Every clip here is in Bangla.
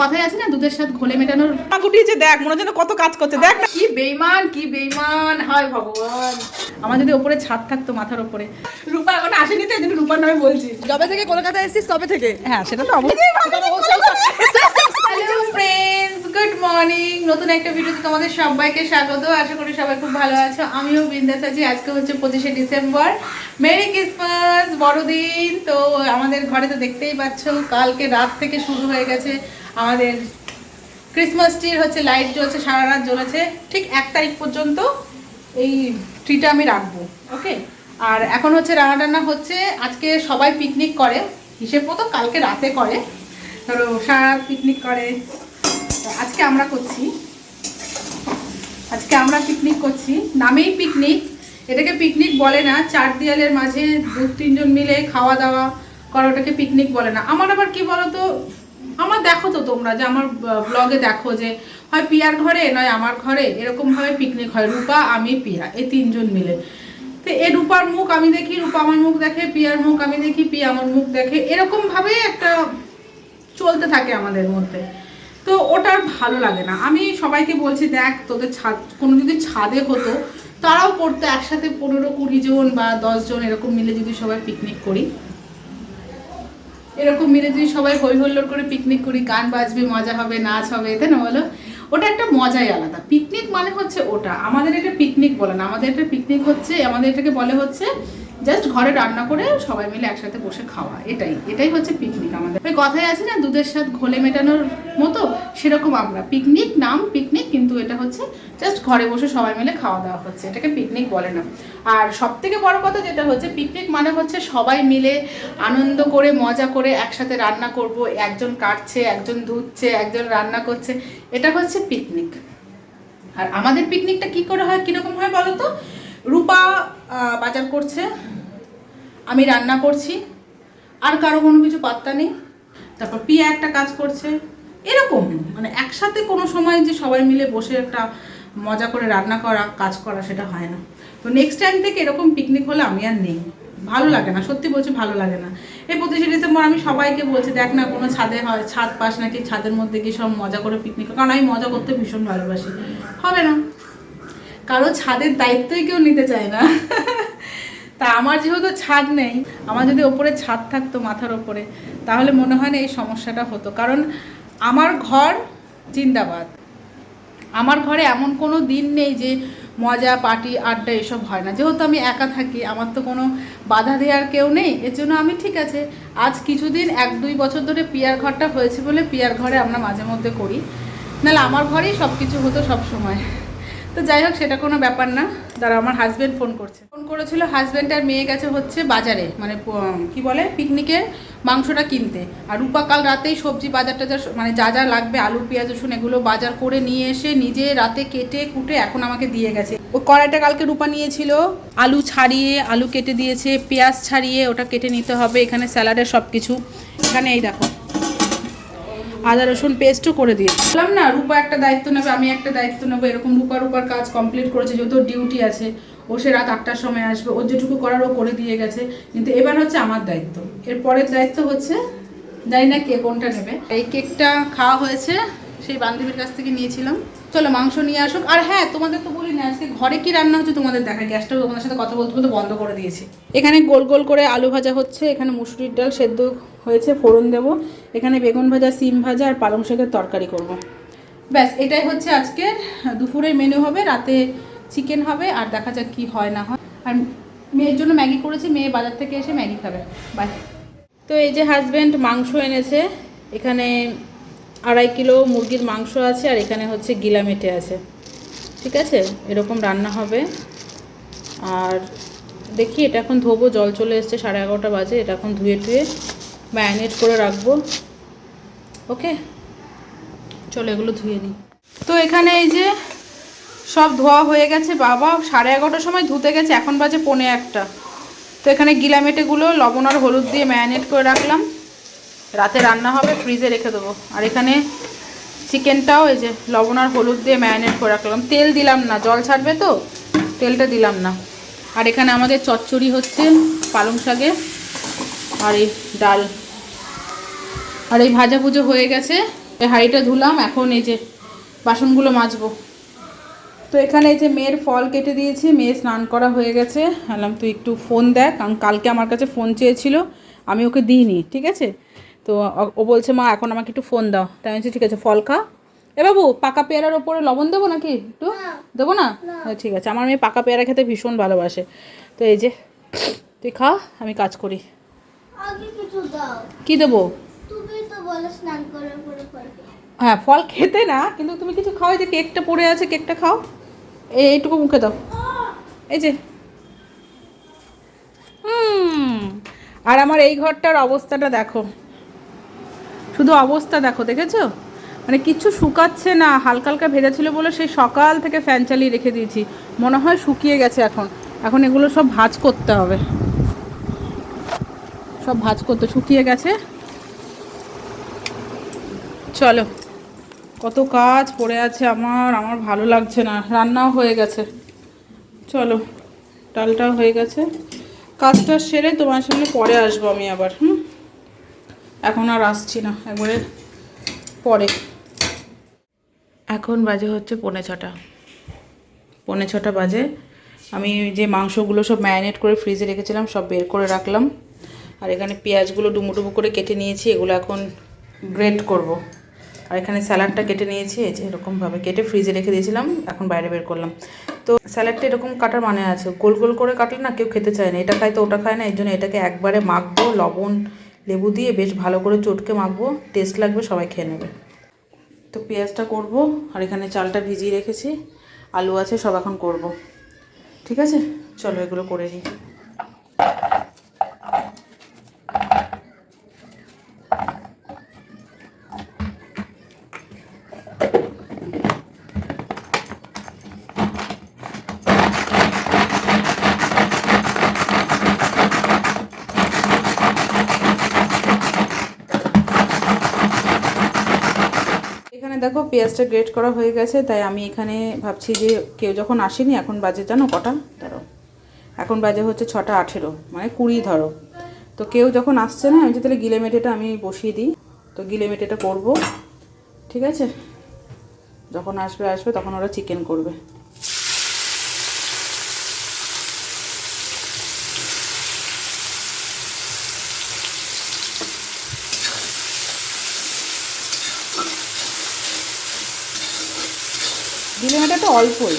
কথাই আছে না দুধের সাথে ঘোলে মেটানোর। গুটিয়েছে দেখ মনে যেন কত কাজ করছে। দেখ কি বেইমান কি বেইমান। হয় ভগবান। আমার যদি ওপরে ছাদ থাকতো মাথার ওপরে। রূপা এখন আসেনি তো এই জন্য রূপার নামে বলছি। যবে থেকে কলকাতা এসেছিস তবে থেকে? হ্যাঁ সেটা তো হ্যালো ফ্রেন্ডস গুড মর্নিং নতুন একটা ভিডিওতে তোমাদের সবাইকে স্বাগত। আশা করি সবাই খুব ভালো আছো। আমিও বিন্দাস আছি। আজকে হচ্ছে পঁচিশে ডিসেম্বর। মেরি ক্রিসমাস বড়দিন। তো আমাদের ঘরে তো দেখতেই পাচ্ছ কালকে রাত থেকে শুরু হয়ে গেছে। আমাদের ক্রিসমাস ট্রির হচ্ছে লাইট জ্বলছে, সারা রাত জ্বলেছে। ঠিক এক তারিখ পর্যন্ত এই ট্রিটা আমি রাখব ওকে আর এখন হচ্ছে রান্না টান্না হচ্ছে, আজকে সবাই পিকনিক করে, হিসেব মতো কালকে রাতে করে। ধরো সারা রাত পিকনিক করে। আজকে আমরা করছি, আজকে আমরা পিকনিক করছি। নামেই পিকনিক এটাকে পিকনিক বলে না, চার দেয়ালের মাঝে দু তিনজন মিলে খাওয়া দাওয়া করা ওটাকে পিকনিক বলে না। আমার আবার কি বলতো আমার দেখো তো তোমরা যে আমার ব্লগে দেখো যে হয় পিয়ার ঘরে, নয় আমার ঘরে এরকমভাবে পিকনিক হয়। রূপা, আমি, পিয়া, এই তিনজন মিলে। তো এ রূপার মুখ আমি দেখি, রূপা আমার মুখ দেখে, পিয়ার মুখ আমি দেখি, পিয়া আমার মুখ দেখে এরকমভাবে একটা চলতে থাকে আমাদের মধ্যে। তো ওটা আর ভালো লাগে না। আমি সবাইকে বলছি, দেখ, তোদের ছাদ, কোনো যদি ছাদে হতো, তারাও করতো একসাথে পনেরো কুড়ি জন বা দশ জন এরকম মিলে যদি সবাই পিকনিক করি। এরকম মিলে যদি সবাই হই হল্লোর করে পিকনিক করি, গান বাজবে, মজা হবে, নাচ হবে, তাই না বলো? ওটা একটা মজাই আলাদা। পিকনিক মানে হচ্ছে ওটা। আমাদের এটা পিকনিক বলে না। আমাদের এটা পিকনিক হচ্ছে, আমাদের এটাকে বলে হচ্ছে জাস্ট ঘরে রান্না করে সবাই মিলে একসাথে বসে খাওয়া, এটাই এটাই হচ্ছে পিকনিক আমাদের। ওই কথাই আছে না, দুধের সাথে ঘোলে মেটানোর মতো, সেরকম আমরা। পিকনিক নাম পিকনিক কিন্তু এটা হচ্ছে জাস্ট ঘরে বসে সবাই মিলে খাওয়া দাওয়া হচ্ছে, এটাকে পিকনিক বলে না। আর সব থেকে বড় কথা যেটা হচ্ছে পিকনিক মানে হচ্ছে সবাই মিলে আনন্দ করে, মজা করে একসাথে রান্না করব, একজন কাটছে, একজন ধুচ্ছে, একজন রান্না করছে, এটা হচ্ছে পিকনিক আর আমাদের পিকনিকটা কি করে হয়, কীরকম হয় বলো তো রূপা বাজার করছে, আমি রান্না করছি, আর কারও কোনো কিছু পাত্তা নেই। তারপর পিয়া একটা কাজ করছে। এরকম মানে একসাথে কোনো সময় যে সবাই মিলে বসে একটা মজা করে রান্না করা, কাজ করা, সেটা হয় না। তো নেক্সট টাইম থেকে এরকম পিকনিক হলে আমি আর নেই। ভালো লাগে না, সত্যি বলছি ভালো লাগে না। এই পঁচিশে ডিসেম্বর আমি সবাইকে বলছি, দেখ না, কোনো ছাদে হয়, ছাদ পাস নাকি, ছাদের মধ্যে গিয়ে সব মজা করে পিকনিক কারণ আমি মজা করতে ভীষণ ভালোবাসি। হবে না। কারও ছাদের দায়িত্বই কেউ নিতে চায় না। তা আমার যেহেতু ছাদ নেই, আমার যদি ওপরে ছাদ থাকতো মাথার ওপরে, তাহলে মনে হয় না এই সমস্যাটা হতো। কারণ আমার ঘর জিন্দাবাদ। আমার ঘরে এমন কোনো দিন নেই যে মজা, পার্টি, আড্ডা এসব হয় না। যেহেতু আমি একা থাকি, আমার তো কোনো বাধা দেওয়ার কেউ নেই। এর জন্য আমি ঠিক আছে। আজ কিছুদিন, এক দুই বছর ধরে পিয়ার ঘরটা হয়েছে বলে পিয়ার ঘরে আমরা মাঝে মধ্যে করি। নাহলে আমার ঘরেই সব কিছু হতো সব সময় তো যাই হোক, সেটা কোনো ব্যাপার না। দাঁড়া আমার হাজব্যান্ড ফোন করছে। ফোন করেছিল হাজব্যান্ড আর মেয়ে গেছে হচ্ছে বাজারে মানে কি বলে পিকনিকের মাংসটা কিনতে। আর রূপা কাল রাতেই সবজি বাজার টাজার মানে যা যা লাগবে, আলু, পেঁয়াজ, রসুন, এগুলো বাজার করে নিয়ে এসে নিজে রাতে কেটে, কুটে এখন আমাকে দিয়ে গেছে। ও কড়াইটা কালকে রূপা নিয়েছিল। আলু ছাড়িয়ে, আলু কেটে দিয়েছে, পেঁয়াজ ছাড়িয়ে, ওটা কেটে নিতে হবে, এখানে স্যালাডের সব কিছু এখানে এই দেখো। আদা, রসুন পেস্টও করে দিয়ে বললাম না, রূপা একটা দায়িত্ব নেবে, আমি একটা দায়িত্ব নেব, এরকম রূপা রূপার কাজ কমপ্লিট করেছে, যেহেতু ডিউটি আছে, ও সে রাত আটটার সময় আসবে ও যেটুকু করার ও করে দিয়ে গেছে, কিন্তু এবার হচ্ছে আমার দায়িত্ব। এর পরের দায়িত্ব হচ্ছে, জানি না কে কোনটা নেবে। এই কেকটা খাওয়া হয়েছে সেই বান্ধবীর কাছ থেকে নিয়েছিলাম। চলো, মাংস নিয়ে আসুক। আর হ্যাঁ তোমাদের তো বলি না, আজকে ঘরে কি রান্না হচ্ছে তোমাদের দেখা গ্যাসটাও তোমাদের সাথে কথা বলতে বলতে বন্ধ করে দিয়েছি। এখানে গোল গোল করে আলু ভাজা হচ্ছে, এখানে মুসুরির ডাল সেদ্ধ হয়েছে, ফোড়ন দেবো। এখানে বেগুন ভাজা, সিম ভাজা আর পালং শাকের তরকারি করব। ব্যাস, এটাই হচ্ছে আজকের। দুপুরের মেনু হবে, রাতে চিকেন হবে, আর দেখা যাক কি হয় না হয়। আর মেয়ের জন্য ম্যাগি করেছি, মেয়ে বাজার থেকে এসে ম্যাগি খাবে। বাই তো এই যে হাজব্যান্ড মাংস এনেছে, এখানে আড়াই কিলো মুরগির মাংস আছে আর এখানে হচ্ছে গিলামেটে আছে। ঠিক আছে? এরকম রান্না হবে। আর দেখি, এটা এখন ধোবো, জল চলে এসছে, সাড়ে এগারোটা বাজে। এটা এখন ধুয়ে টুয়ে ম্যারিনেট করে রাখব। ওকে? চলো, এগুলো ধুয়ে নিই। তো এখানে এই যে সব ধোয়া হয়ে গেছে। বাবা, সাড়ে এগারোটার সময় ধুতে গেছে। এখন বাজে পৌনে একটা। তো এখানে গিলামেটেগুলো লবণ আর হলুদ দিয়ে ম্যারিনেট করে রাখলাম। রাতে রান্না হবে, ফ্রিজে রেখে দেবো। আর এখানে চিকেনটাও এই যে লবণ আর হলুদ দিয়ে ম্যারিনেট করে রাখলাম। তেল দিলাম না, জল ছাড়বে তো, তেলটা দিলাম না। আর এখানে আমাদের চচ্চড়ি হচ্ছে পালং শাকের আর এই ডাল। আর এই ভাজা পুজো হয়ে গেছে এই হাঁড়িটা ধুলাম, এখন এই যে বাসনগুলো মাজবো। তো এখানে এই যে মেয়ের ফল কেটে দিয়েছি, মেয়ে স্নান করা হয়ে গেছে। বললাম তুই একটু ফোন দেখ, কারণ কালকে আমার কাছে ফোন চেয়েছিল, আমি ওকে দিইনি, ঠিক আছে? তো ও- বলছে মা এখন আমাকে একটু ফোন দাও। তাই আমি বলছি, ঠিক আছে ফল খা। এ বাবু পাকা পেয়ারার ওপরে লবণ দেবো নাকি একটু? দেবো না? হ্যাঁ, ঠিক আছে। আমার মেয়ে পাকা পেয়ারা খেতে ভীষণ ভালোবাসে। তো এই যে তুই খা আমি কাজ করি। কি দেবো? হ্যাঁ ফল খেতে না কিন্তু তুমি কিছু খাও এই যে কেকটা পড়ে আছে কেকটা খাও। এই এইটুকু মুখে দাও। এই যে। হুম। আর আমার এই ঘরটার অবস্থাটা দেখো। শুধু অবস্থা দেখো, দেখেছ? মানে কিচ্ছু শুকাচ্ছে না, হালকা হালকা ভেজা ছিল বলে সেই সকাল থেকে ফ্যান চালিয়ে রেখে দিয়েছি। মনে হয় শুকিয়ে গেছে এখন। এখন এগুলো সব ভাজ করতে হবে। সব ভাজ করতে, শুকিয়ে গেছে। চলো। কত কাজ পড়ে আছে আমার আমার ভালো লাগছে না। রান্নাও হয়ে গেছে। চলো, ডালটাও হয়ে গেছে। কাজটা সেরে তোমার সামনে পরে আসব আমি আবার, হুম? এখন আর আসছি না একবারে পরে। এখন বাজে হচ্ছে পৌনে ছটা। পৌনে ছটা বাজে। আমি যে মাংসগুলো সব ম্যারিনেট করে ফ্রিজে রেখেছিলাম সব বের করে রাখলাম। আর এখানে পেঁয়াজগুলো ডুমো ডুমো করে কেটে নিয়েছি এগুলো এখন গ্রেট করব। আর এখানে স্যালাডটা কেটে নিয়েছি এই যে এরকমভাবে কেটে ফ্রিজে রেখে দিয়েছিলাম এখন বাইরে বের করলাম। তো স্যালাডটা এরকম কাটার মানে আছে গোল গোল করে কাটলে না কেউ খেতে চায় না এটা খায় তো ওটা খায় না এর জন্য এটাকে একবারে মাখবো লবণ লেবু দিয়ে বেশ ভালো করে চটকে মাখবো টেস্ট লাগবে, সবাই খেয়ে নেবে। তো পেঁয়াজটা করব, আর এখানে চালটা ভিজিয়ে রেখেছি, আলু আছে সব এখন করব। ঠিক আছে? চলো এগুলো করে নিই এখানে দেখো, পেঁয়াজটা গ্রেট করা হয়ে গেছে, তাই আমি এখানে ভাবছি যে কেউ যখন আসেনি, এখন বাজে জানো কটা? ধরো। এখন বাজে হচ্ছে ছটা আঠেরো মানে কুড়ি ধরো। তো কেউ যখন আসছে না, আমি যে তাহলে গিলে মেটেটা আমি বসিয়ে দিই। তো গিলে মেটেটা করব, ঠিক আছে? যখন আসবে আসবে, তখন ওরা চিকেন করবে। গিলে মেটেটা অল্পই।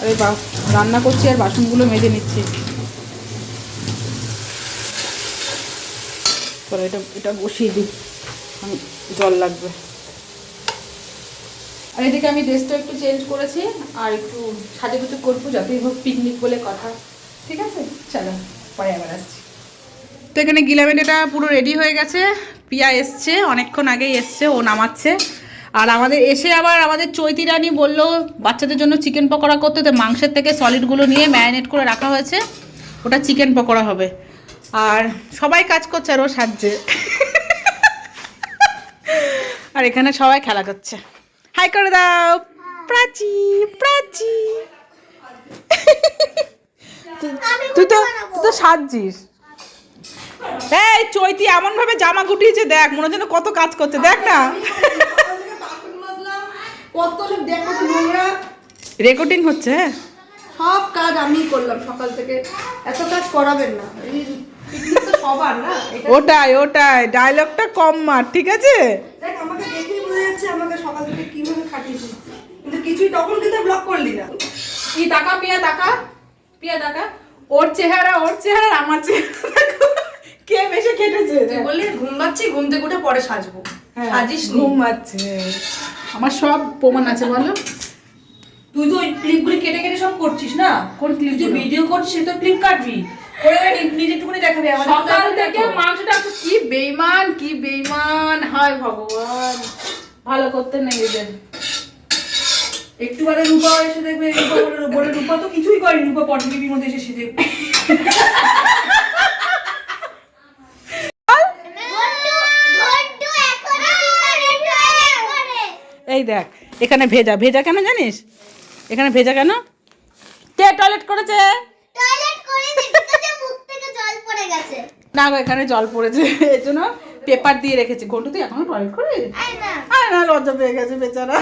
আরে রান্না করছি আর বাসনগুলো মেজে নিচ্ছি। চলো, এটা এটা বসিয়ে দিই। এখন জল লাগবে। আর এদিকে আমি ড্রেসটা একটু চেঞ্জ করেছি আর একটু সাজে সাজুগুজু করব যাতেই হোক পিকনিক বলে কথা। ঠিক আছে? চলো, পরে আবার আসছি। তো এখানে গিলামেটেটা পুরো রেডি হয়ে গেছে। পিয়া এসছে, অনেকক্ষণ আগেই এসছে, ও নামাচ্ছে। আর আমাদের এসে আবার আমাদের চৈতি রানী বলল, বাচ্চাদের জন্য চিকেন পকোড়া করতে, তো মাংসের থেকে সলিডগুলো নিয়ে ম্যারিনেট করে রাখা হয়েছে। ওটা চিকেন পকোড়া হবে। আর সবাই কাজ করছে আর ও সাহায্যে আর এখানে সবাই খেলা করছে। হাই করে দাও। প্রাচী প্রাচী। তুই তো তুই তো সাজছিস। এই চৈতি এমন ভাবে জামা গুটিয়েছে দেখ মনে যেন কত কাজ করছে দেখ না। কত লোক দেখো তো নোংরা রেকর্ডিং হচ্ছে হ্যাঁ? সব কাজ আমি করলাম সকাল থেকে এত কাজ করাবেন না। ওটাই ওটাই ডায়লগটা কম মার ঠিক আছে? দেখ আমাকে দেখেই বোঝা যাচ্ছে আমাকে সকাল থেকে কীভাবে খাটিয়েছিস কিন্তু কিছুই তখন কিন্তু ব্লক করলি না। কি টাকা পিয়া টাকা পিয়া টাকা ওর চেহারা ওর চেহারা আমার চেহারা। কে বেশি কেটেছে তুই বললি ঘুম পাচ্ছি ঘুম থেকে উঠে পরে সাজবো। সাজিস নি। ঘুমাচ্ছে আমার সব প্রমাণ আছে বলো। তুই তো ওই ক্লিপগুলি কেটে কেটে সব করছিস না? কোন তুই যে ভিডিও করছিস সে তো ক্লিপ কাটবি। করে নি- নিজে একটুখানি দেখাবি আমাদের সকাল থেকে মাংসটা তো কি বেইমান কি বেইমান হায় ভগবান। ভালো করতে নেই এদের। একটু বাদে রূপা এসে দেখবে রূপা বলে- বলে রূপা তো কিছুই করেনি রূপা পটবিবির মধ্যে এসে সেজে এই দেখ এখানে ভেজা। ভেজা কেন জানিস? এখানে ভেজা কেন? কে টয়লেট করেছে? টয়লেট করে দেখি মুখ থেকে জল পড়ে গেছে। না গো এখানে জল পড়েছে এই জন্য পেপার দিয়ে রেখেছি। ঘন্টু তুই এখনও টয়লেট করি আই না। আরে না লজ্জা পেয়ে গেছে বেচারা।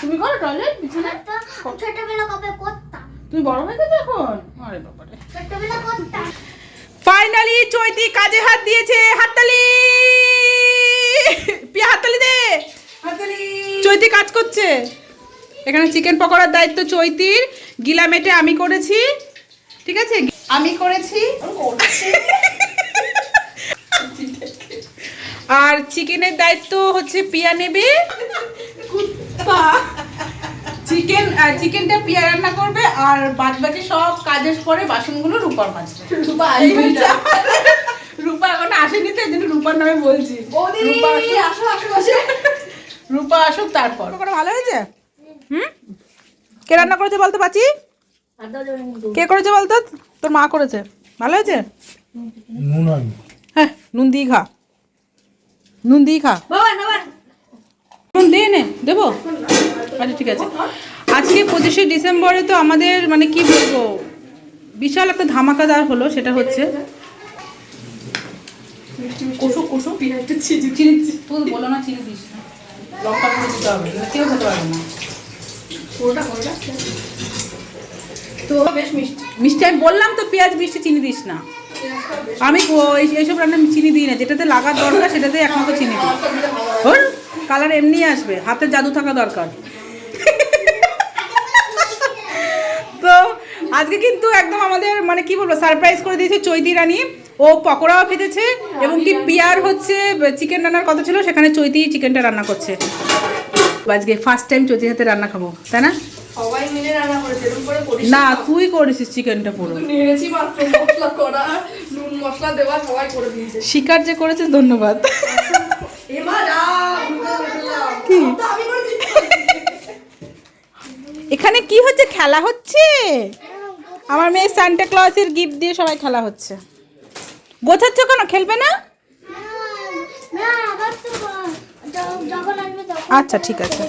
তুমি করো টয়লেট বিছানা। ছোটবেলা কবে করতাম। তুমি বড় হয়ে গেছো এখন? আরে বাবারে। ছোটবেলা করতাম। ফাইনালি চৈতি কাজে হাত দিয়েছে হাততালি। পিয়া হাততালি দে। চৈতি কাজ করছে। এখানে চিকেন পকোড়ার দায়িত্ব চৈতির। গিলা মেটে আমি করেছি। ঠিক আছে? আমি করেছি। আর চিকেনের দায়িত্ব হচ্ছে পিয়া নেবে। চিকেন চিকেনটা পিয়া রান্না করবে আর বাদ বাকি সব কাজের পরে বাসনগুলো রূপার মাজবে। আমার- রূপা এখন আসেনি তো এই জন্য রূপার নামে বলছি। রূপা আসুক রূপা আসুক তারপর। পকোড়া ভালো হয়েছে? হুম? কে রান্না করেছে বলতে পাচ্ছি কে করেছে বলতো? তোর মা করেছে। ভালো হয়েছে? নুন হ্যাঁ নুন দিয়ে খা। নুন দিয়ে খা। নুন দিয়ে নে দেবো? আচ্ছা ঠিক আছে। আজকে পঁচিশে ডিসেম্বরে তো আমাদের মানে কি বলব বিশাল একটা ধামাকাদার হলো সেটা হচ্ছে কোষো কোষো পিঁয়াজটা চিনি চিনি তুই বলো না চিনি দিস তো বেশ মিষ্টি। মিষ্টি, আমি বললাম তো, পেঁয়াজ, মিষ্টি চিনি দিস না। আমি এই- এইসব রান্না চিনি দিই না। যেটাতে লাগার দরকার সেটাতে একমাত্র চিনি দিই। ওর কালার এমনি আসবে। হাতের জাদু থাকা দরকার। তো, আজকে কিন্তু একদম আমাদের মানে কি বলব সারপ্রাইজ করে দিয়েছে চৈতি রানী। ও পকোড়াও ভেজেছে এবং কি পিয়ার হচ্ছে চিকেন রান্নার কথা ছিল সেখানে চৈতি চিকেনটা রান্না করছে। আজকে ফার্স্ট টাইম চৈতির হাতে রান্না খাব তাই না? সবাই মিলে রান্না করেছে এরকম করে করিস না তুই করেছিস চিকেনটা পুরো। নিয়েছি মাত্র মশলা করা নুন মশলা দেওয়া সবাই করে দিয়েছে। শিকার যে করেছিস ধন্যবাদ। কি? এখানে কি হচ্ছে? খেলা হচ্ছে? আমার মেয়ে সান্টা ক্লসের গিফট দিয়ে সবাই খেলা হচ্ছে। গোছাচ্ছ কেন? খেলবে না? আচ্ছা ঠিক আছে।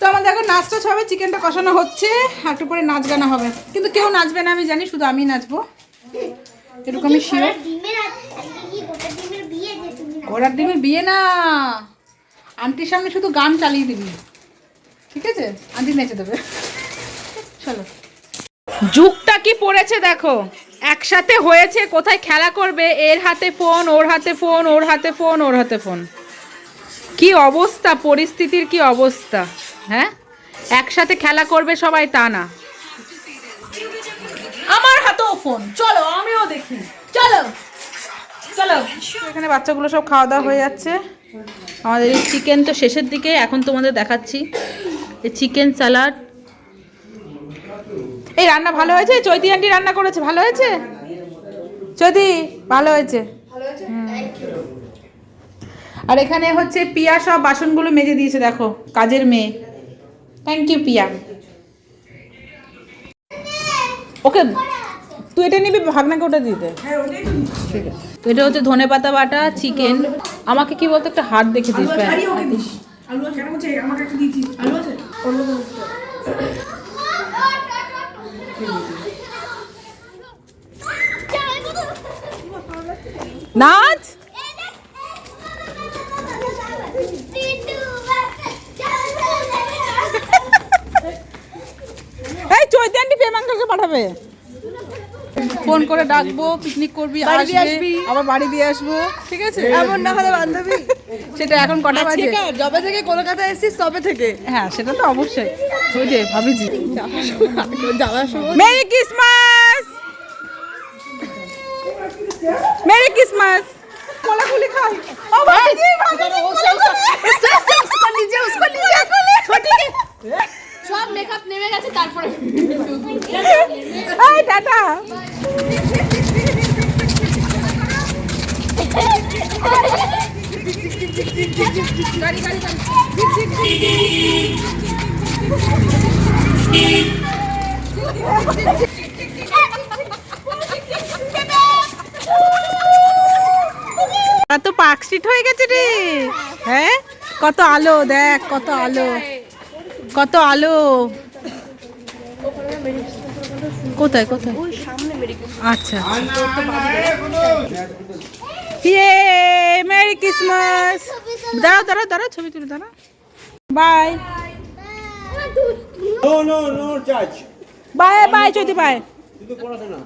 তো আমাদের এখন নাচটা হবে চিকেনটা কষানো হচ্ছে একটু পরে নাচ গানা হবে। কিন্তু কেউ নাচবে না, আমি জানি, শুধু আমি নাচবো। এরকম শিওর ঘোড়ার ডিমের বিয়ে না। আন্টির সামনে শুধু গান চালিয়ে দিবি। ঠিক আছে? আন্টি নেচে দেবে। চলো। যুগটা কি পড়েছে দেখো। একসাথে হয়েছে কোথায় খেলা করবে? এর হাতে ফোন ওর হাতে ফোন ওর হাতে ফোন ওর হাতে ফোন। কি অবস্থা? পরিস্থিতির কি অবস্থা? হ্যাঁ? একসাথে খেলা করবে সবাই তা না। আমার হাতেও ফোন। চলো আমিও দেখি। চলো। চলো। এখানে বাচ্চাগুলো সব খাওয়া দাওয়া হয়ে যাচ্ছে। আমাদের এই চিকেন তো শেষের দিকে এখন তোমাদের দেখাচ্ছি। এই চিকেন স্যালাড এই রান্না ভালো হয়েছে? চৈতি আন্টি রান্না করেছে ভালো হয়েছে? চৈতি ভালো হয়েছে? আর এখানে হচ্ছে পিয়া সব বাসনগুলো মেজে দিয়েছে দেখো কাজের মেয়ে। থ্যাংক ইউ পিয়া। ওকে তুই এটা নিবি ভাগনাকে ওটা দিতে ঠিক আছে। তো এটা হচ্ছে ধনে পাতা বাটা চিকেন। আমাকে কি বলতো একটা হাত দেখে দিস। নাচ? এই চৈতি আন্টি পেমাঙ্কাকে পাঠাবে। ফোন করে ডাকবো পিকনিক করবি আসবি আবার বাড়ি দিয়ে আসব ঠিক আছে? এমন না হলে বান্ধবী। সেটা এখন কটা বাজে? যবে থেকে কলকাতা এসেছিস তবে থেকে। হ্যাঁ সেটা তো অবশ্যই। যে ভাবিজি। যাওয়ার সময় মেরি ক্রিসমাস! মেরি ক্রিসমাস কোলাকুলি খাই ও ভাইজি সব মেকআপ নেমে গেছে তারপরে এই টাটা কত পার্কস্ট্রিট হয়ে গেছে রে। হ্যাঁ? কত আলো দেখ কত আলো। কত আলো। কোথায় কোথায়? আচ্ছা ইয়ে মেরি ক্রিসমাস। দাঁড়াও দাঁড়াও দাঁড়াও ছবি তুলে দাঁড়াও। Bye. No, no, Judge. Bye bye Chaiti bye. শুধু পড়াশোনা।